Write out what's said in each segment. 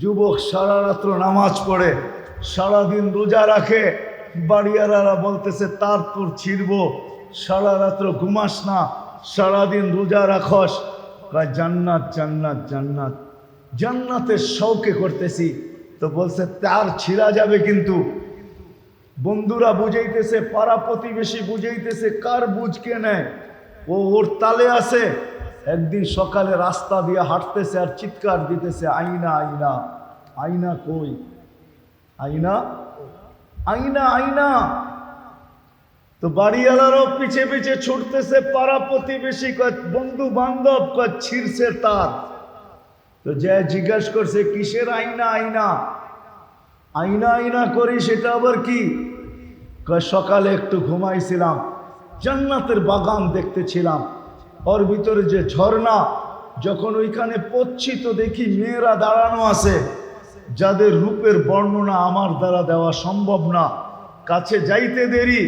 যুবক সারা রাত্র নামাজ পড়ে, সারাদিন রোজা রাখে। বাড়িয়ালারা বলতেছে, তার তোর ছিড়ব। সারা রাত্র ঘুমাস না, সারাদিন রোজা রাখস। জান্নাত জান্নাত জান্নাত। জান্নাতের শৌকে করতেছি। তো বলছে, তার ছিঁড়া যাবে কিন্তু। বন্ধুরা বুঝাইতেছে, পাড়া প্রতিবেশী বুঝাইতেছে, কার বুঝকে নেয়? ও ওর তালে আছে। একদিন সকালে রাস্তা দিয়ে হাঁটতেছে আর চিৎকার দিতেছে আইনা আইনা আইনা কই? আইনা আইনা আইনা তো বাড়িওয়ালারও পিছে পিছে ছুটতেছে, পাড়া প্রতিবেশী বন্ধু বান্ধব ছিঁড়ছে তার। তো যে জিজ্ঞাস করছে, কিসের আইনা আইনা আইনা আইনা করি, সেটা আবার কি? সকালে একটু ঘুমাইছিলাম, জান্নাতের বাগান দেখতেছিলাম। ওর ভিতরে যে ঝর্ণা, যখন ওইখানে পড়ছি তো দেখি মেয়েরা দাঁড়ানো আছে, যাদের রূপের বর্ণনা আমার দ্বারা দেওয়া সম্ভব না। কাছে যাইতে দেরি,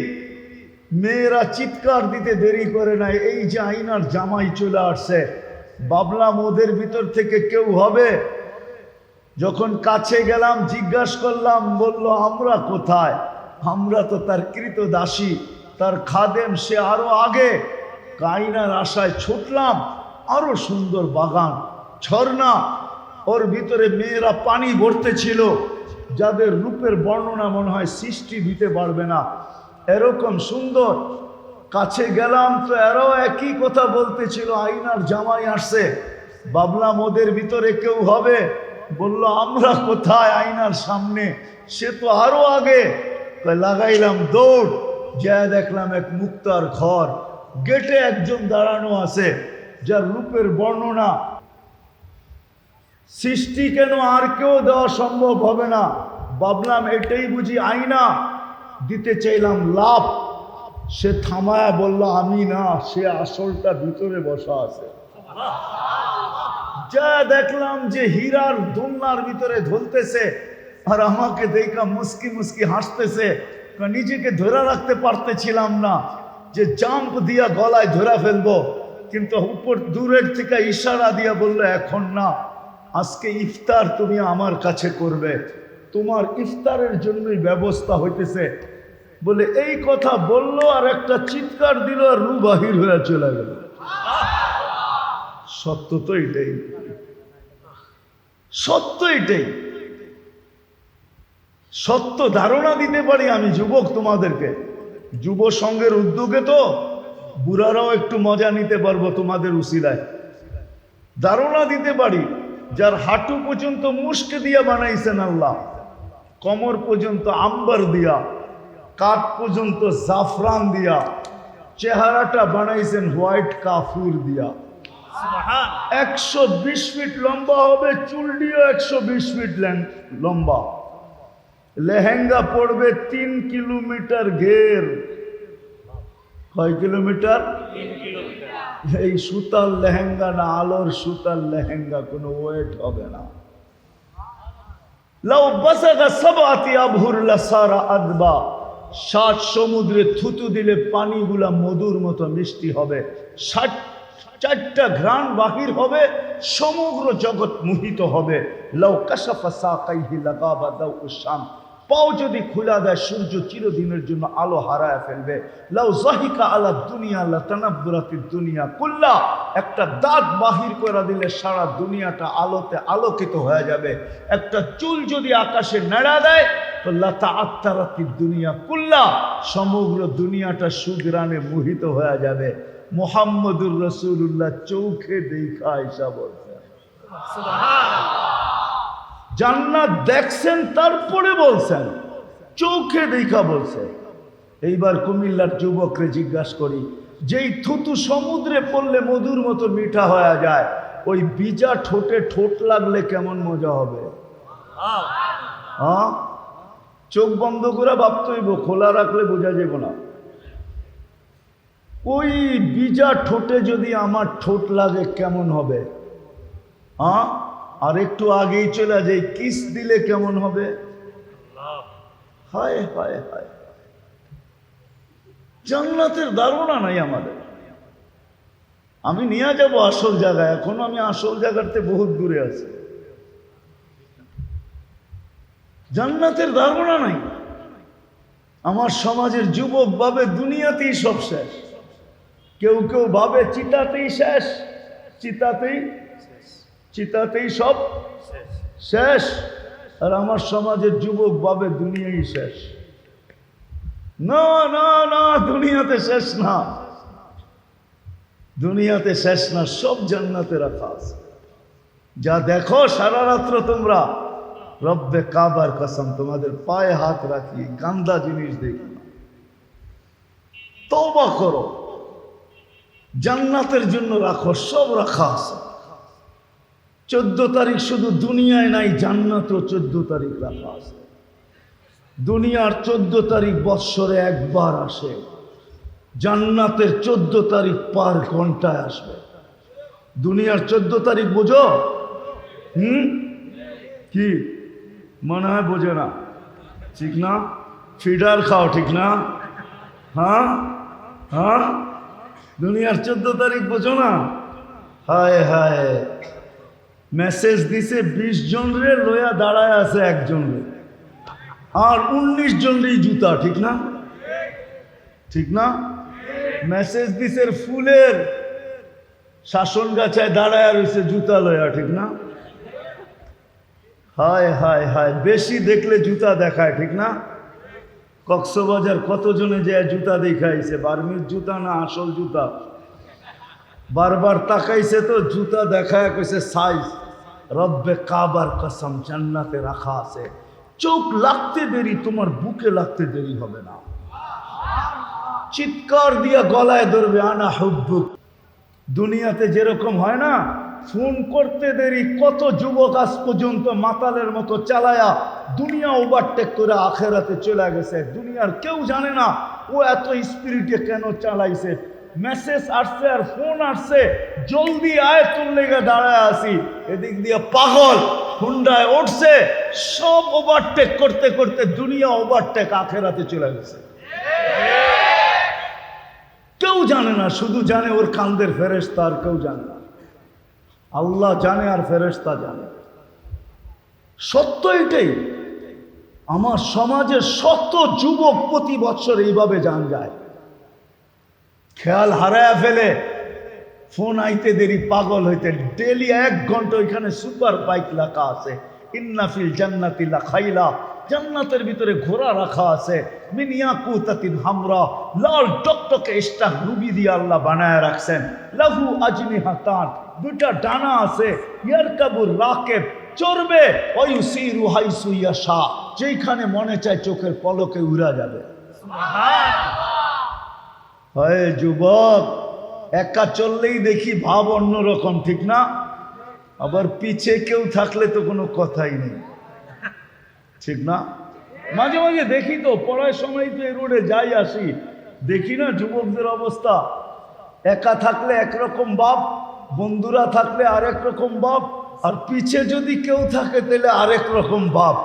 মেয়েরা চিৎকার দিতে দেরি করে না, এই যে আইনার জামাই চলে আসছে। বাবলাম ওদের ভিতর থেকে কেউ হবে। যখন কাছে গেলাম, জিজ্ঞাসা করলাম, বলল, আমরা কোথায়? আমরা তো তার কৃত দাসী তার খাদেম, সে আরও আগে। কাইনার আশায় ছুটলাম, আরও সুন্দর বাগান, ঝর্ণা। ওর ভিতরে মেয়েরা পানি ভরতে ছিল যাদের রূপের বর্ণনা মনে হয় সৃষ্টি দিতে পারবে না। এরকম সুন্দর, কাছে গেলাম তো এরাও একই কথা বলতেছিল আইনার জামাই আসছে। বাবলাম ওদের ভিতরে কেউ হবে। বলল, আমরা কোথায় আয়নার সামনে? সে তো আরও আগে। লাগাইলাম দৌড়। যা দেখলাম এক মুক্তার ঘর। গেটে একজন দাঁড়ানো আছে, যার রূপের বর্ণনা, সৃষ্টি কেন আর কেউ দেওয়া সম্ভব হবে না? ভাবলাম এটাই বুঝি আইনা দিতে চাইলাম লাভ। সে থামায়া বলল, আমি না, সে আসলটা ভিতরে বসা আছে। যা দেখলাম যে হীরার দুন্নার ভিতরে ঝুলতেছে আর আমাকে দেখা মুস্কি মুস্কি হাসতেছে নিজেকে ধরে রাখতে পারতেছিলাম না। যে জাম্প দিয়া গলায় ধরা ফেলব, কিন্তু উপর দূরের থেকে ইশারা দিয়া বলল, এখন না, আজকে ইফতার তুমি আমার কাছে করবে। তোমার ইফতারের জন্যই ব্যবস্থা হইতেছে। বলে এই কথা বলল আর একটা চিৎকার দিল আর রু বাহির হয়ে চলে গেল। সত্য তো এটাই। সত্য এটাই। সত্য ধারণা দিতে পারি আমি যুবক তোমাদেরকে। যুব সংঘের উদ্যোগে তো বুড়ারাও একটু মজা নিতে পারব তোমাদের উসিলায়। ধারণা দিতে পারি যার হাঁটু পর্যন্ত মুষ্কে দিয়া বানাইছেন আল্লাহ। কমর পর্যন্ত আম্বার দিয়া কাঠ পর্যন্ত জাফরান দিয়া চেহারাটা বানাইছেন হোয়াইট কাফুর দিয়া। একশো বিশ ফিট লম্বা হবে চুলডিও একশো বিশ ফিট লম্বা। লেহেঙ্গা পড়বে তিন কিলোমিটার ঘের। কয় কিলোমিটার? এই সুতার লেহেঙ্গা না আলোর সুতার লেহেঙ্গা কোনো ওয়েট হবে না। লাউ বাসাগা সাবাতি আবহুর লাসারা আদবা। ষাট সমুদ্রে থুতু দিলে পানিগুলা মধুর মতো মিষ্টি হবে। ষাট চারটা ঘ্রাণ বাহির হবে সমগ্র জগৎ মোহিত হবে। লাউ কাশাফা সাকাইহি লাগাবা দাউ শাম। পাও যদি খোলা দেয়, সূর্য চিরদিনের জন্য আলো হারায় ফেলবে। লাউ জাহিকা আলা দুনিয়া, লা তানাব্বুরাতি দুনিয়া কুল্লা। একটা দাঁত বাহির করে দিলে সারা দুনিয়াটা আলোতে আলোকিত হয়ে যাবে। একটা চুল যদি আকাশে নেড়া দেয়, তো লতা আত্মারাতি দুনিয়া কুল্লা। সমগ্র দুনিয়াটা সুগ্রানে মোহিত হয়ে যাবে। মোহাম্মদুর রসুল্লাহ চৌখে দেখা আইসা বলছেন জান্নাত দেখছেন, তারপরে বলছেন, চোখে দেখা বলছেন এইবার কুমিল্লার যুবকরে জিজ্ঞাসা করি, যেই থুতু সমুদ্রে পড়লে মধুর মতো মিঠা হয়ে যায়, ওই বিজা ঠোঁটে ঠোঁট লাগলে কেমন মজা হবে? হ্যাঁ চোখ বন্ধ করে ভাবতে হইব খোলা রাখলে বোঝা যাব না। ওই বিজা ঠোঁটে যদি আমার ঠোঁট লাগে কেমন হবে? হ্যাঁ আর একটু আগেই চলে যাই কিস দিলে কেমন হবে? হায় হায় হায়। জান্নাতের ধারণা নাই আমাদের। আমি নিয়ে যাব আসল জায়গায়, এখনও আমি আসল জায়গাতে বহুত দূরে আছি। জান্নাতের ধারণা নাই। আমার সমাজের যুবক ভাবে দুনিয়াতেই সব শেষ। কেউ কেউ ভাবে চিতাতেই শেষ, চিতাতেই চিতাতেই সব শেষ। আর আমার সমাজের যুবক ভাবে দুনিয়াই শেষ। না না না, দুনিয়াতে শেষ না। দুনিয়াতে শেষ না, সব জান্নাতে রাখা আছে যা দেখো সারা রাত্র তোমরা, রব্বে কাবার কসম, তোমাদের পায়ে হাত রাখি গান্দা জিনিস দেখি। না তওবা করো। জান্নাতের জন্য রাখো, সব রাখা আছে। চোদ্দ তারিখ শুধু দুনিয়ায় নাই, জান্নাতও চোদ্দ তারিখ রাখা আছে। দুনিয়ার চোদ্দ তারিখ বৎসরে একবার আসে। জান্নাতের চোদ্দ তারিখ পার ঘন্টায় আসবে। দুনিয়ার চোদ্দ তারিখ বোঝো? হুম? কি? মনে হয় বোঝে না। ঠিক না? ফিডার খাও, ঠিক না? হ্যাঁ? হ্যাঁ? দুনিয়ার চোদ্দ তারিখ বোঝো না? হায় হায়। মেসেজ দিছে বিশ জন রে লয়া দাঁড়ায় আছে একজন রে। আর উনিশ জন রে জুতা, ঠিক না? ঠিক না? মেসেজ দিছে ফুলের। শাসন গাছায় দাঁড়ায় রয়েছে জুতা লয়া ঠিক না? হায় হায় হায়, বেশি দেখলে জুতা দেখায়, ঠিক না? কক্সবাজার কতজনে যে জুতা দেখাইছে, বার্মির জুতা না আসল জুতা? বারবার তাকাইছে তো জুতা দেখায় কইছে সাইজ রব্বে কাবার কসম জান্নাতে রাখা আছে। চোখ লাগতে দেরি, তোমার বুকে লাগতে দেরি হবে না। চিৎকার দিয়া গলায় ধরবে, আনা হুব্বুক। দুনিয়াতে যেরকম হয় না, ফোন করতে দেরি, কত যুবক আজ পর্যন্ত মাতালের মতো চালায়া দুনিয়া ওভারটেক করে আখেরাতে চলে গেছে। দুনিয়ার কেউ জানে না, ও এত স্পিরিটে কেন চালাইছে। মেসেজ আসছে আর ফোন আসছে। জলদি আয় তোর লেগে দাঁড়ায় আসি এদিক দিয়ে পাগল হুন্ডায় উঠছে। সব ওভারটেক করতে করতে দুনিয়া ওভারটেক আখেরাতে চলে গেছে। কেউ জানে না, শুধু জানে ওর কান্দের ফেরেস্তা আর কেউ জানে না। আল্লাহ জানে আর ফেরেস্তা জানে। সত্য এটাই। আমার সমাজের শত যুবক প্রতি বছর এইভাবে জান যায়। খেয়াল হারায় ফেলে। ফোন আইতে দেরি, পাগল হইতে। ডেলি এক ঘণ্টা ওইখানে সুপার বাইক লেখা আছে। ইন্নাফিল জান্নাতি খাইলা। জান্নাতের ভিতরে ঘোড়া রাখা আছে। মিনিয়া কুতাতিন হামরা। লাল টকটকে স্টাক রুবি দিয়ে আল্লাহ বানায় রাখছেন। লাহু আজনি হাতান। দুটা ডানা আছে। ইয়ারকাবুর রাকেব। চড়বে। ওয়ুসিরু হাইসু ইয়াশা। যেইখানে মনে চায় চোখের পলকে উড়া যাবে। হয় যুবক, একা চললেই দেখি ভাব অন্যরকম, ঠিক না? আবার পিছে কেউ থাকলে তো কোনো কথাই নেই, ঠিক না? মাঝে মাঝে দেখি তো, পড়ার সময় তো এই রোডে যাই আসি, দেখি না যুবকদের অবস্থা? একা থাকলে একরকম বাপ বন্ধুরা থাকলে আরেক রকম বাপ আর পিছে যদি কেউ থাকে তাহলে আরেক রকম বাপ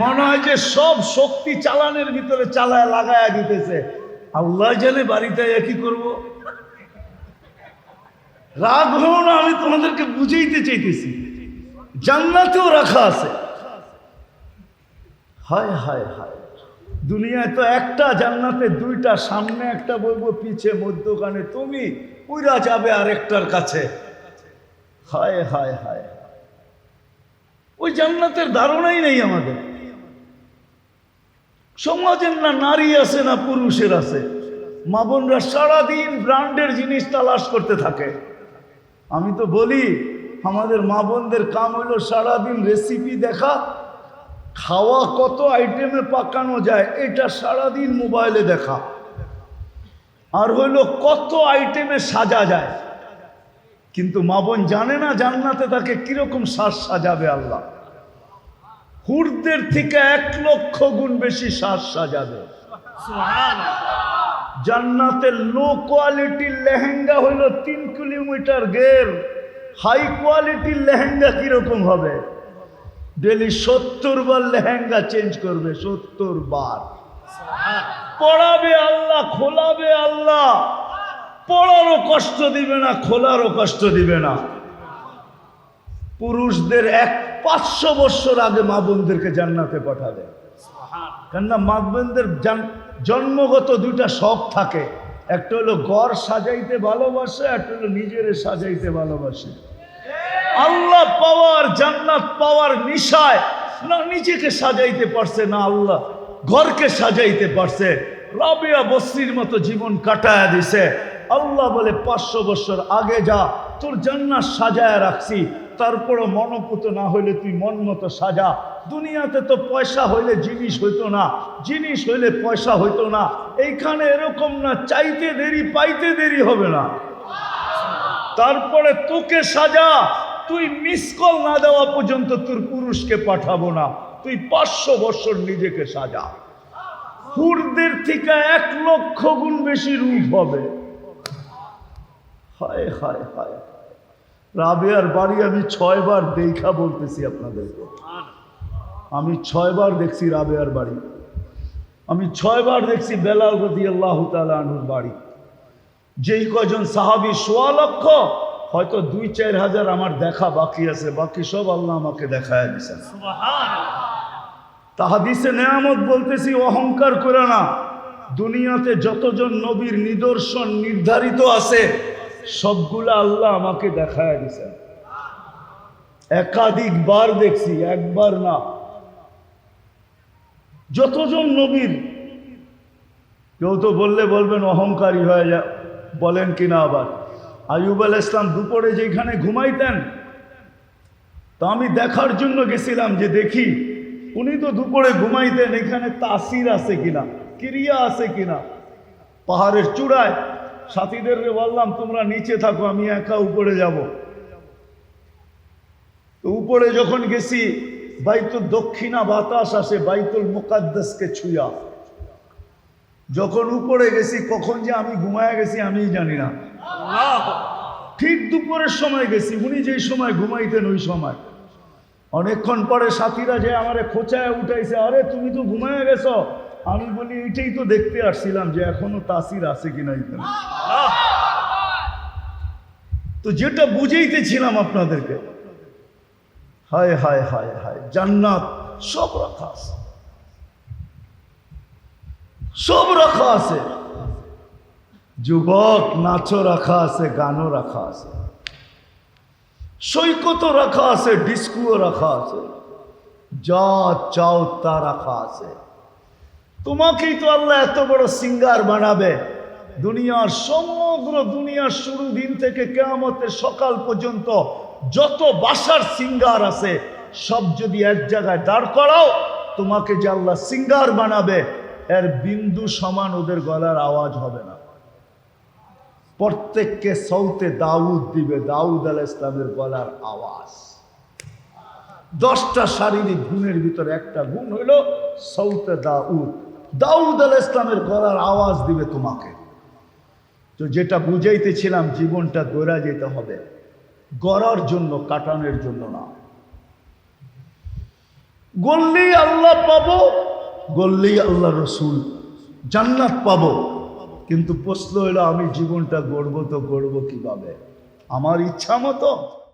মনে হয় যে সব শক্তি চালানের ভিতরে চালায়, লাগায়া দিতেছে। আল্লাহ জানে বাড়িতে একই করব? রাগ হও না, আমি তোমাদেরকে বুঝাইতে চাইতেছি। জান্নাতেও রাখা আছে। হায় হায় হায়। দুনিয়ায় তো একটা, জান্নাতে দুইটা, সামনে একটা বলব, পিছে মধ্যখানে তুমি, উইরা যাবে আরেকটার কাছে। হায় হায় হায়। ওই জান্নাতের ধারণাই নেই আমাদের। সমাজের না নারী আছে না পুরুষের আছে, মা বোনরা সারাদিন ব্র্যান্ডের জিনিস তালাশ করতে থাকে। আমি তো বলি, আমাদের মা বোনদের কাম হইল সারাদিন রেসিপি দেখা, খাওয়া কত আইটেমে পাকানো যায়, এটা সারাদিন মোবাইলে দেখা। আর হইল কত আইটেমে সাজা যায়। কিন্তু মা বোন জানে না জান্নাতে তাকে কীরকম সাজ সাজাবে আল্লাহ। হুরদের থেকে এক লক্ষ গুণ বেশি শ্বাস সাজাবে। জান্নাতের লো কোয়ালিটির লেহেঙ্গা হইল তিন কিলোমিটার গের হাই কোয়ালিটির লেহেঙ্গা কীরকম হবে? ডেলি সত্তর বার লেহেঙ্গা চেঞ্জ করবে সত্তর বার। পড়াবে আল্লাহ খোলাবে আল্লাহ। পড়ারও কষ্ট দিবে না খোলারও কষ্ট দিবে না। পুরুষদের একটা পাঁচশো বৎসর আগে মা বোনদেরকে জান্নাতে পাঠাবে। কেননা মা বোনদের জন্মগত দুইটা শখ থাকে। একটা হলো ঘর সাজাইতে ভালোবাসে, একটা হলো নিজেরে সাজাইতে ভালোবাসে। আল্লাহ পাওয়ার, জান্নাত পাওয়ার নিশায় না নিজেকে সাজাইতে পারছে না আল্লাহ, ঘরকে সাজাইতে পারছে। রাবিয়া বস্রির মতো জীবন কাটায় দিছে। আল্লাহ বলে, পাঁচশো বছর আগে যা, তোর জান্নাত সাজায় রাখছি। তারপরও মনোপুত না হইলে তুই মন মতো সাজা। দুনিয়াতে তো পয়সা হইলে জিনিস হইতো না, জিনিস হইলে পয়সা হইতো না। এইখানে এরকম না, চাইতে দেরি, পাইতে দেরি হবে না। তারপরে তোকে সাজা, তুই মিস কল না দেওয়া পর্যন্ত তোর পুরুষকে পাঠাবো না। তুই পাঁচশো বছর নিজেকে সাজা। হুরদের থেকে এক লক্ষ গুণ বেশি রূপ হবে। হায় হায় হায়। রাবেয়ার বাড়ি আমি ছয়বার দেখা বলতেছি আপনাদেরকে। আমি ছয়বার দেখছি রাবেয়ার বাড়ি। আমি ছয়বার দেখছি বেলাল রদি আল্লাহ তালুর বাড়ি। যেই কজন সাহাবি সোয়া লক্ষ, হয়তো দুই চার হাজার আমার দেখা বাকি আছে, বাকি সব আল্লাহ আমাকে দেখায় দিছেন তাহাদিসে নেয়ামত বলতেছি, অহংকার করে না। দুনিয়াতে যতজন নবীর নিদর্শন নির্ধারিত আছে সবগুলা আল্লাহ আমাকে দেখায় দিছেন। একাধিকবার দেখছি, একবার না। যতজন নবীর, কেউ তো বললে বলবেন অহংকারী হয়ে যা, বলেন কিনা আবার। আইয়ুব আল ইসলাম দুপুরে যেখানে ঘুমাইতেন, তা আমি দেখার জন্য গেছিলাম যে দেখি, উনি তো দুপুরে ঘুমাইতেন, এখানে তাসির আছে কিনা, ক্রিয়া আছে কিনা, পাহাড়ের চূড়ায় সাথীদের বললাম তোমরা নিচে থাকো আমি একা উপরে যাব। তো উপরে যখন গেছি বাইতুল দক্ষিণা বাতাস আসে বাইতুল মুকাদ্দাসকে ছুঁয়া। যখন উপরে গেছি কখন যে আমি ঘুমায় গেছি আমিই জানি না। ঠিক দুপুরের সময় গেছি উনি যেই সময় ঘুমাইতেন ওই সময়। অনেকক্ষণ পরে সাথীরা যে আমারে খোঁচায় উঠাইছে আরে তুমি তো ঘুমায় গেছ। আমি বলি এইটাই তো দেখতে আসছিলাম যে এখনও তাসির আছে কিনা এখানে। তো যেটা বুঝাইতেছিলাম আপনাদেরকে হায় হায় হায় হায় জান্নাত সব রাখা আছে। সব রাখা আছে। যুবক নাচও রাখা আছে গানও রাখা আছে। সৈকতও রাখা আছে ডিস্কুও রাখা আছে। যা চাও তা রাখা আছে। তোমাকেই তো আল্লাহ এত বড় সিঙ্গার বানাবে। দুনিয়ার সমগ্র দুনিয়ার শুরু দিন থেকে কেয়ামতের সকাল পর্যন্ত যত বাসার সিঙ্গার আছে, সব যদি এক জায়গায় দাঁড় করাও, তোমাকে যে আল্লাহ সিঙ্গার বানাবে, এর বিন্দু সমান ওদের গলার আওয়াজ হবে না। প্রত্যেককে সৌতে দাউদ দিবে, দাউদ আল ইসলামের গলার আওয়াজ। দশটা শারীরিক গুণের ভিতরে একটা গুণ হইল সৌতে দাউদ। দাউদ আল ইসলামের গলার আওয়াজ দিবে তোমাকে। তো যেটা বুঝাইতেছিলাম, জীবনটা গড়া যেতে হবে। গড়ার জন্য, কাটানোর জন্য না। গল্লেই আল্লাহ পাবো গল্লেই আল্লাহ রসুল। জান্নাত পাবো। কিন্তু প্রশ্ন হলো, আমি জীবনটা গড়বো তো গড়বো কীভাবে? আমার ইচ্ছা মতো।